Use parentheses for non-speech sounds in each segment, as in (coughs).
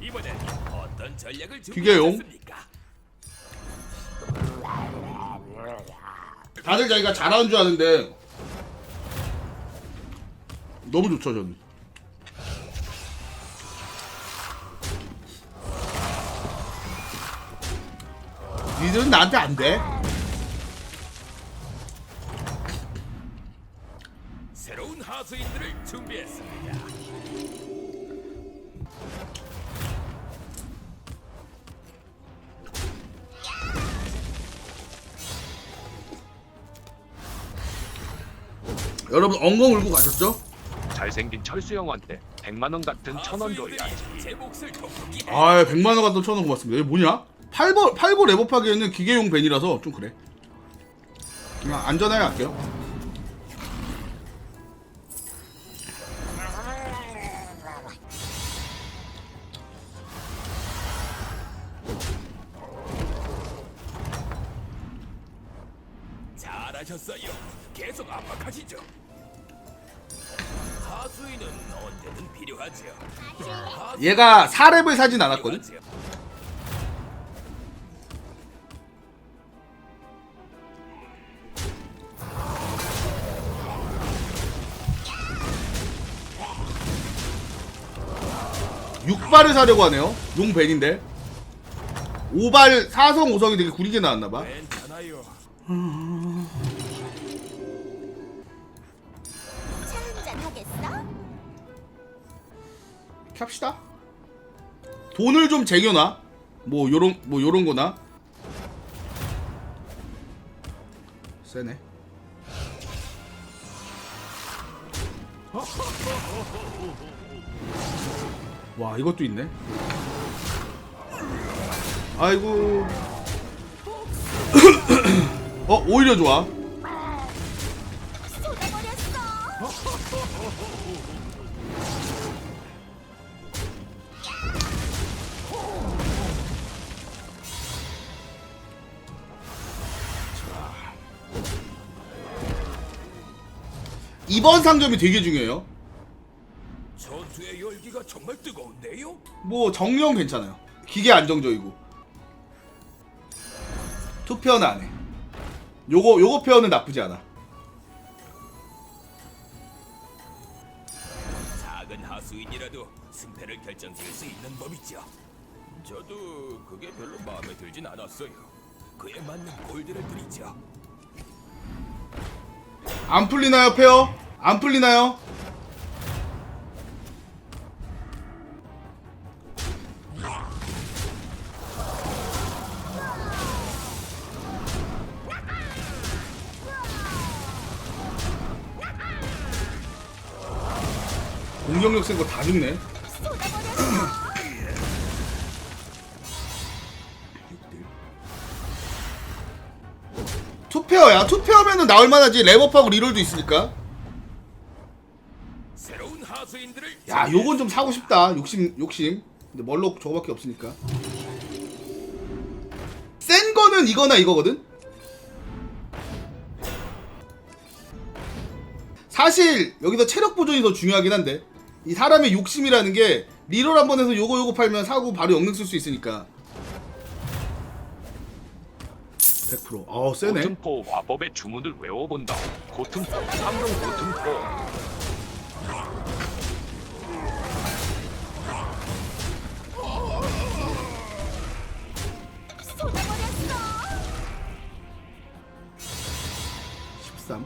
이번엔 어떤 전략을 기계용. 준비하셨습니까? 다들 자기가 잘하는 줄 아는데 너무 좋죠 저는 니들은 나한테 안 돼? 새로운 하수인들을 준비했습니다. 여러분 엉엉 울고 가셨죠? 잘생긴 철수 형한테 100만 원 같은 천원 줘야지. 아 100만원 갖다 천원 고맙습니다 이게 뭐냐? 8버, 8버 레버파기에는 기계용 벤이라서 좀 그래 그냥 안전하게 할게요. 얘가 4렙을 사진 않았거든? 필요하죠. 육발을 사려고 하네요. 용 벤인데. 5발 4성 5성이 되게 구리게 나왔나봐 캡시다. 돈을 좀 쟁여놔. 뭐 요런 뭐 요런 거나. 세네. 와 이것도 있네. 아이고. (coughs) 어 오히려 좋아 이번 상점이 되게 중요해요 전투의 열기가 정말 뜨거운데요? 뭐 정령 괜찮아요. 기계 안정적이고. 투표는 안 해. 요거 요거 표현은 나쁘지 않아. 작은 하수인이라도 승패를 결정지을 수 있는 법이죠. 저도 그게 별로 마음에 들진 않았어요. 그에 맞는 골드를 드리죠. 안 풀리나요, 페어? 안 풀리나요? 공격력 센 거 다 죽네. 나올 만하지. 레버파고 리롤도 있으니까. 야, 요건 좀 사고 싶다. 욕심, 욕심. 근데 멀록 저거밖에 없으니까. 센 거는 이거나 이거거든? 사실 여기서 체력 보존이 더 중요하긴 한데 이 사람의 욕심이라는 게 리롤 한 번 해서 요거 요거 팔면 사고 바로 영능 쓸 수 있으니까 100% 아우 세네 고tum포 화법의 주문을 외워본다. 쏟아버렸어. 13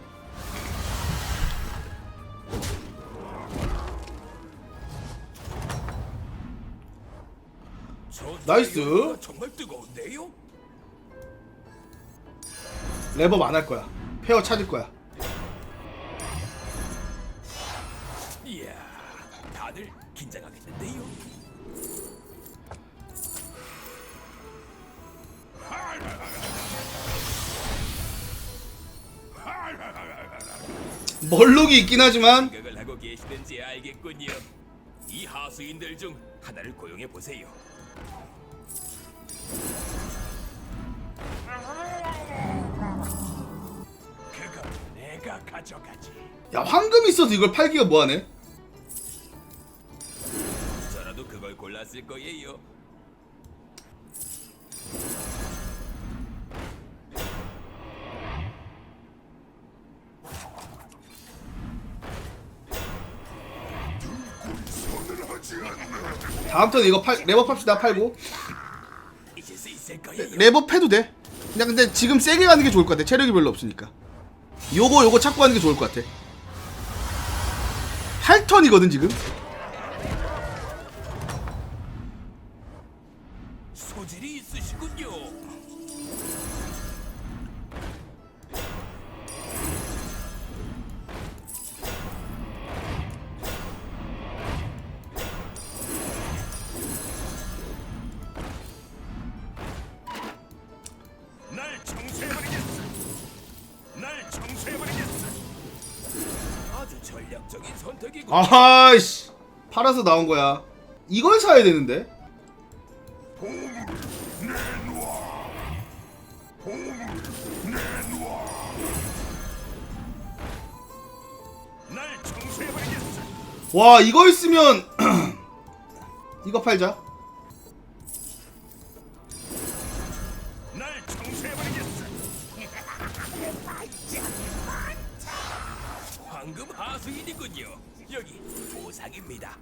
전투의 나이스. 정말 뜨거운데요? 레버 안할 거야 페어 찾을 거야 이야, 다들 긴장하겠는데요. 멀록이 있긴 하지만 생각을 하고 계시는지 알겠군요. 이 하수인들 중 하나를 고용해 보세요. 내가 가져가지. 야 황금 있어서 이걸 팔기가 뭐하네 저라도 그걸 골랐을 거예요. 다음 턴 이거 팔 레버 팝시다 팔고 있을 거예요. 레버 패도 돼. 그냥 근데 지금 세게 가는 게 좋을 것 같아. 체력이 별로 없으니까. 요거 요거 찾고 하는 게 좋을 것 같아. 8턴이거든 지금. 아하이씨. 팔아서 나온 거야. 이걸 사야 되는데. 와 이거 있으면 (clears throat) 이거 팔자. 황금 하수인이군요. 여기 보상입니다.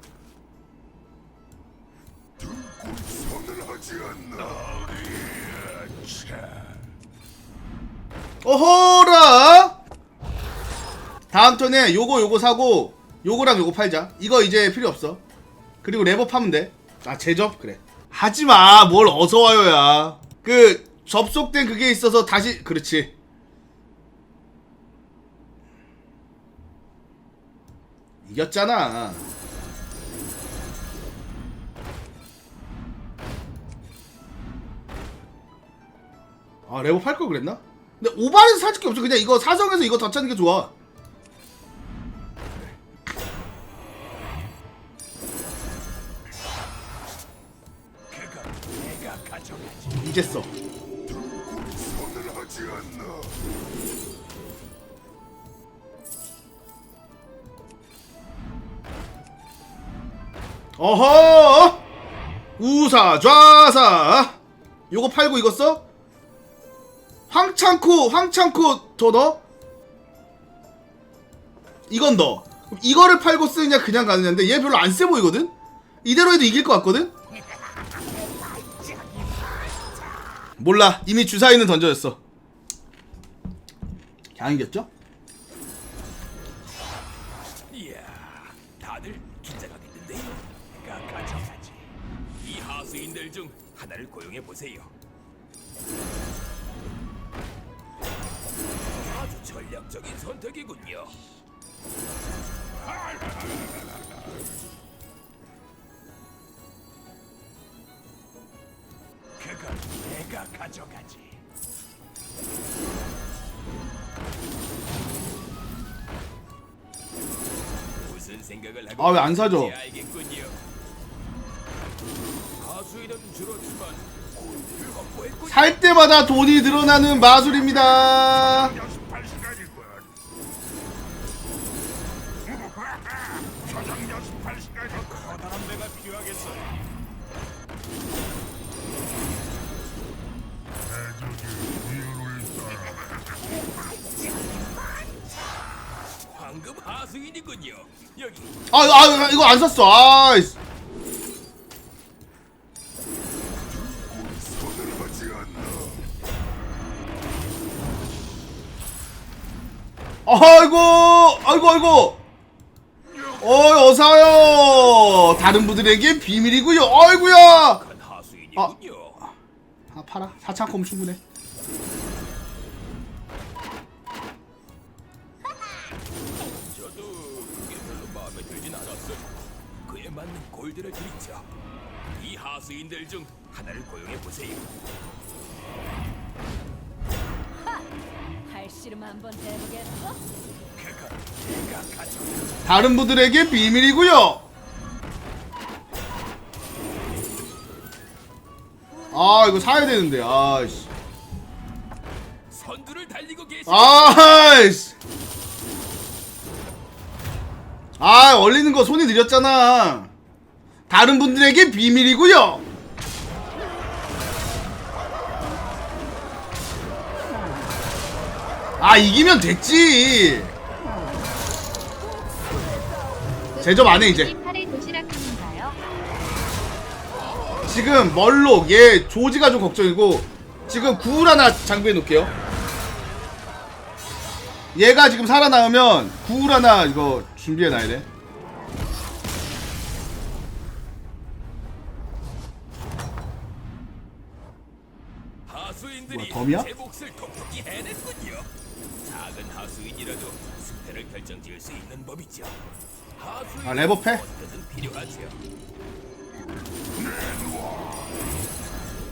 어허라. 다음 턴에 요거 요거 사고 요거랑 요거 팔자. 이거 이제 필요 없어. 그리고 레버 파면 돼. 아 제접 그래. 하지 마. 뭘 어서 와요야. 그 접속된 그게 있어서 다시 그렇지. 이겼잖아. 아 레버 팔 걸 그랬나? 근데 오반에서 사줄 게 없어. 그냥 이거 사성에서 이거 더 찾는 게 좋아. 이제 써. 어허! 우사 좌사. 요거 팔고 써? 황창코 황창코 더 넣어? 이건 넣어. 이거를 팔고 쓰느냐 그냥 가느냐인데 얘 별로 안 세 보이거든? 이대로 해도 이길 것 같거든? 몰라 이미 주사위는 던져졌어 그냥 이겼죠? 하수인들 중 하나를 고용해 보세요. 아주 전략적인 선택이군요. 그건 내가 가져가지. 무슨 생각을 하고 아, 왜안 사줘? 있는지 알겠군요. 가수인은 줄었지만 골드를 확보했군요. 살 때마다 돈이 늘어나는 마술입니다 연습할 시간이군. 저장 연습할 시간이 커다란 배가 필요하겠어. 황금 하수인이군요. 여기 아, 아 이거 안 샀어 아이씨 아이고 아이고 아이고 어이 어서와요 다른 분들에게 비밀이고요 아이고야 큰 하수인이군요. 아 팔아 사창콤 충분해 저도 그게 별로 마음에 들진 않았어요. 그에 맞는 골드를 드리죠. 이 하수인들 중 하나를 고용해 보세요. 발씨름 한번 해보겠어? 다른 분들에게 비밀이고요 아 이거 사야 되는데 아이씨 선두를 달리고 계시. 아이씨 아 얼리는 거 손이 느렸잖아 다른 분들에게 비밀이고요. 아 이기면 됐지. 제접 안해 이제. 지금 멀록 얘 조지가 좀 걱정이고 지금 구울 하나 장비해 놓을게요. 얘가 지금 살아남으면 구울 하나 이거 준비해 놔야 돼. 뭐야, 덤이야? 하수인이라도 승패를 결정지을 수 있는 법이죠. 하수인 아, 레버패? 언제든 필요하죠.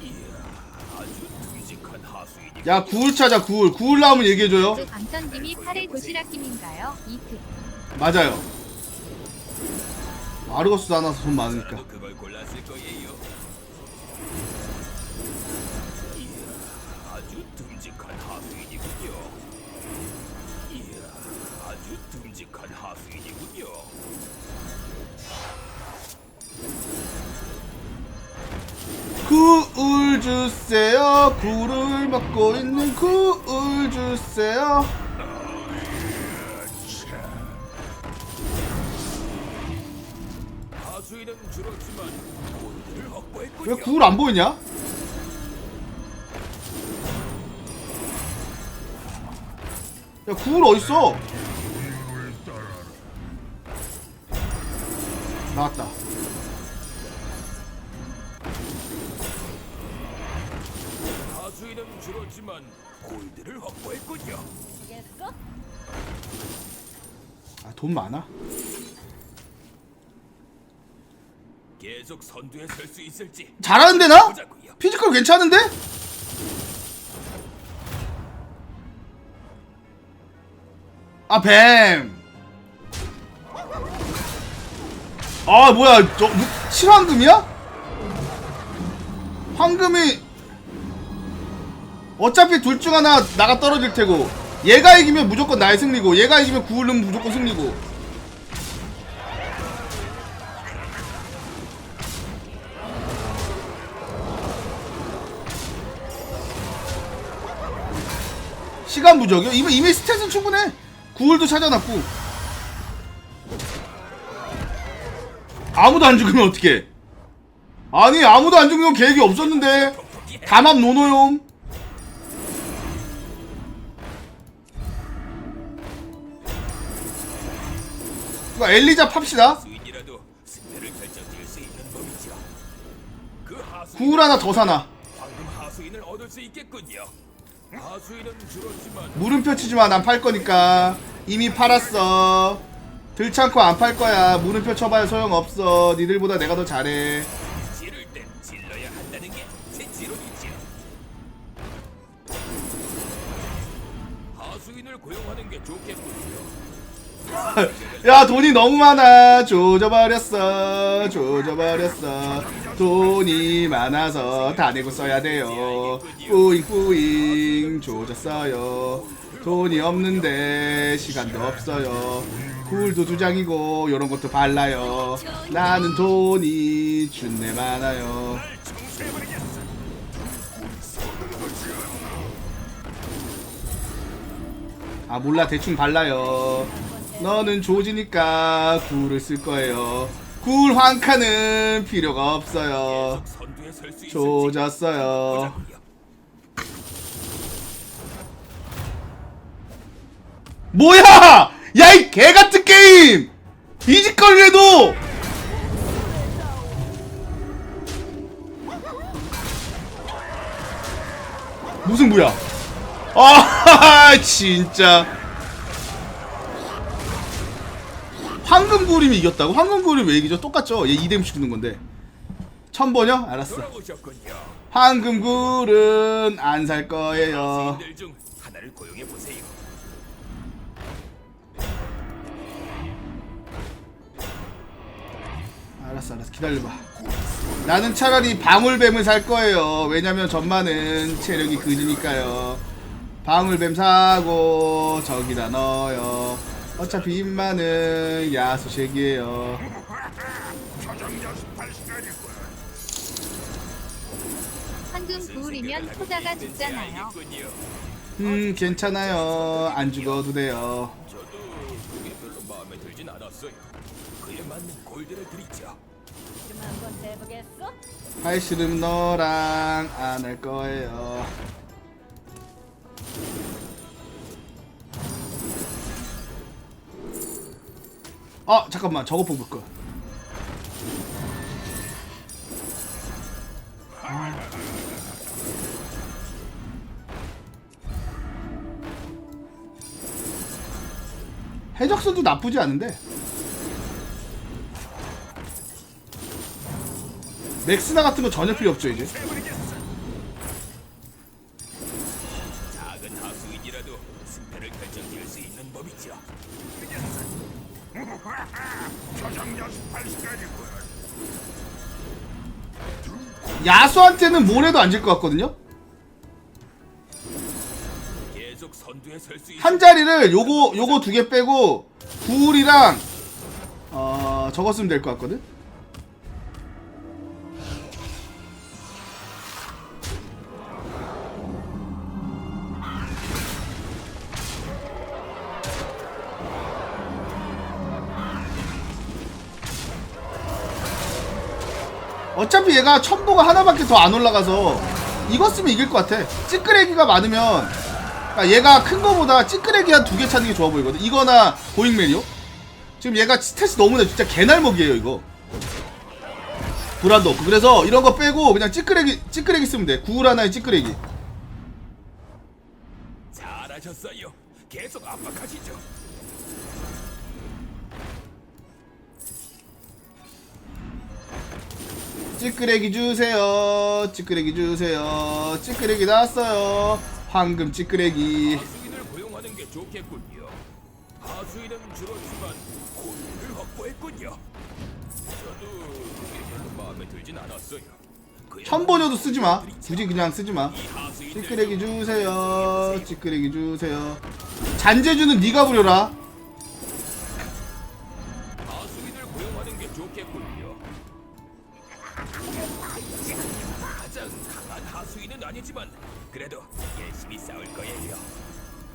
이야, 아주 듬직한 하수인이. 야 구울 찾아 구울 구울 나오면 얘기해줘요. 강천님이 팔의 도시락김인가요? 이트. 맞아요. 아르거스도 안 와서 돈 많으니까. 그걸 골랐을 거예요. 이야, 아주 듬직한 하수인이군요. 듬직한 하수인이군요. 구울 주세요. 굴을 먹고 있는 구울 주세요. 하수인은 줄었지만 곤드를 확보했군요. 왜 구울 안 보이냐? 야 구울 어딨어? 나왔다. 하수인은 줄었지만 골드를 확보했군요. 아돈 많아. 계속 선두에 설 수 있을지 잘하는데 나? 보자고요. 피지컬 괜찮은데? 아 뱀. 아 뭐야 저 뭐, 7황금이야? 황금이 어차피 둘 중 하나 나가 떨어질 테고 얘가 이기면 무조건 나의 승리고 얘가 이기면 구울은 무조건 승리고 시간 부족이요? 이미 이미 스탯은 충분해. 구울도 찾아놨고. 아무도 안 죽으면 어떡해? 아니 아무도 안 죽는 계획이 없었는데 담합 노노용. 이거 엘리자 팝시다. 그 구울 하나 더 사나. 물음표 치지 마. 난 팔 거니까. 이미 팔았어. 들창고 안 팔 거야. 물음표 쳐봐야 소용 없어. 니들보다 내가 더 잘해. 지를 땐 질러야 한다는 게제 지론이죠. 하수인을 고용하는 게 좋겠군요. 야 돈이 너무 많아 조져버렸어 조져버렸어 돈이 많아서 다 내고 써야 돼요 뿌잉 뿌잉 조졌어요 돈이 없는데 시간도 없어요 굴도 두 장이고 요런 것도 발라요. 나는 돈이 준내 많아요. 아 몰라. 대충 발라요. 너는 조지니까 굴을 쓸 거예요. 굴 황카는 필요가 없어요. 조졌어요. 뭐야 야 이 개같은 게임 이짓거리래도 무슨 뭐야 아 (laughs) 진짜 황금구림이 이겼다고? 황금구림 왜 이기죠? 똑같죠? 얘 2댐씩 주는 건데 천번이요? 알았어 돌아오셨군요. 황금 굴은 안 살 거예요 알았어 알았어. 기다려봐. 나는 차라리 방울뱀을 살 거예요. 왜냐면 전마는 체력이 그지니까요. 방울뱀 사고 저기다 넣어요. 어차피 입마는 야수색이에요. 황금 구울이면 포자가 죽잖아요. 음 괜찮아요. 안 죽어도 돼요. 마음에 들진 않았어요. 그에 맞는 골드를 드리죠. 좀 한번 해보겠어? 팔씨름 너랑 안 할 거예요 아 잠깐만 저거 뽑을 거 해적선도 나쁘지 않은데. 맥스나 같은 거 전혀 필요 없죠 이제. 작은 하수인이라도 승패를 결정지을 수 있는 법이죠. 야수한테는 뭘 해도 안 질 것 같거든요 한 자리를 요거 요거 두 개 빼고 구울이랑 어 저거 쓰면 될 것 같거든? 어차피 얘가 첨보가 하나밖에 더 안 올라가서 이거 쓰면 이길 것 같아. 찌끄레기가 많으면 그러니까 얘가 큰 거보다 찌끄레기 한 두 개 찾는 게 좋아 보이거든. 이거나 고잉맨이요. 지금 얘가 스탯이 너무나 진짜 개날먹이에요 이거. 불안도 없고 그래서 이런 거 빼고 그냥 찌끄레기 찌끄레기 쓰면 돼. 구울 하나에 찌끄레기. 잘하셨어요. 계속 압박하시죠. 찌끄레기 주세요. 찌끄레기 주세요. 찌끄레기 나왔어요. 황금 찌끄레기. 하수인을 고용하는 게 좋겠군요. 하수인은 줄었지만 골드를 확보했군요. 저도 그게 별로 마음에 들진 않았어요. 그야 천번여도 쓰지 마. 굳이 그냥 쓰지 마. 이 하수인들 찌끄레기 주세요. 찌끄레기 주세요. 잔재주는 네가 부려라. 하수인을 고용하는 게 좋겠군요. 가장 강한 하수인은 아니지만 그래도 열심히 싸울 거예요.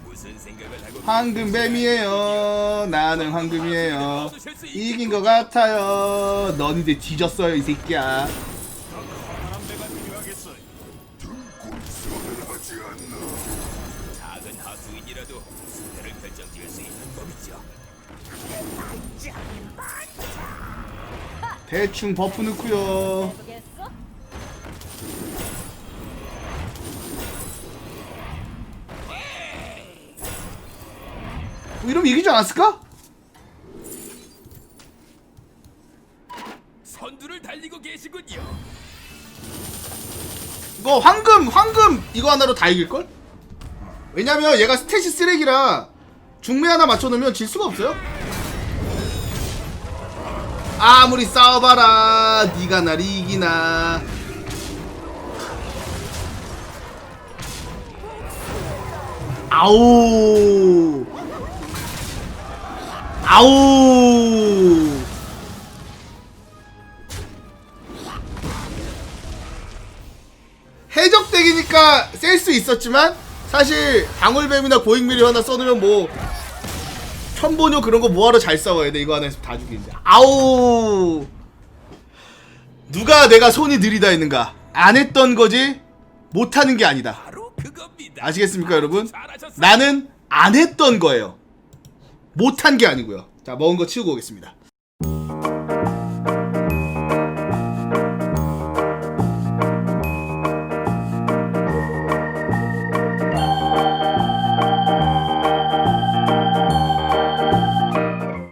무슨 생각을 하고 황금뱀이에요. 나는 황금이에요. 이긴 것 같아요. 넌 이제 뒤졌어요, 이 새끼야. 작은 하수인이라도 승패를 결정지을 수 있는 법이죠. 대충 버프 넣고요. 해보겠어? 뭐 이러면 이기지 않았을까? 선두를 달리고 계시군요. 이거 황금, 황금 이거 하나로 다 이길 걸? 왜냐면 얘가 스탯이 쓰레기라 중매 하나 맞춰놓으면 질 수가 없어요. 아무리 싸워봐라, 네가 날 이기나. 아우. 아우. 해적덱이니까 셀 수 있었지만 사실 방울뱀이나 고잉밀이 하나 써놓으면 뭐 천보뇨 그런 거 뭐하러 잘 싸워야 돼? 이거 하나 있으면 다 죽이는데. 아우. 누가 내가 손이 느리다 했는가? 안 했던 거지 못하는 게 아니다. 아시겠습니까 여러분. 나는 안 했던 거예요 못한 게 아니고요. 자 먹은 거 치우고 오겠습니다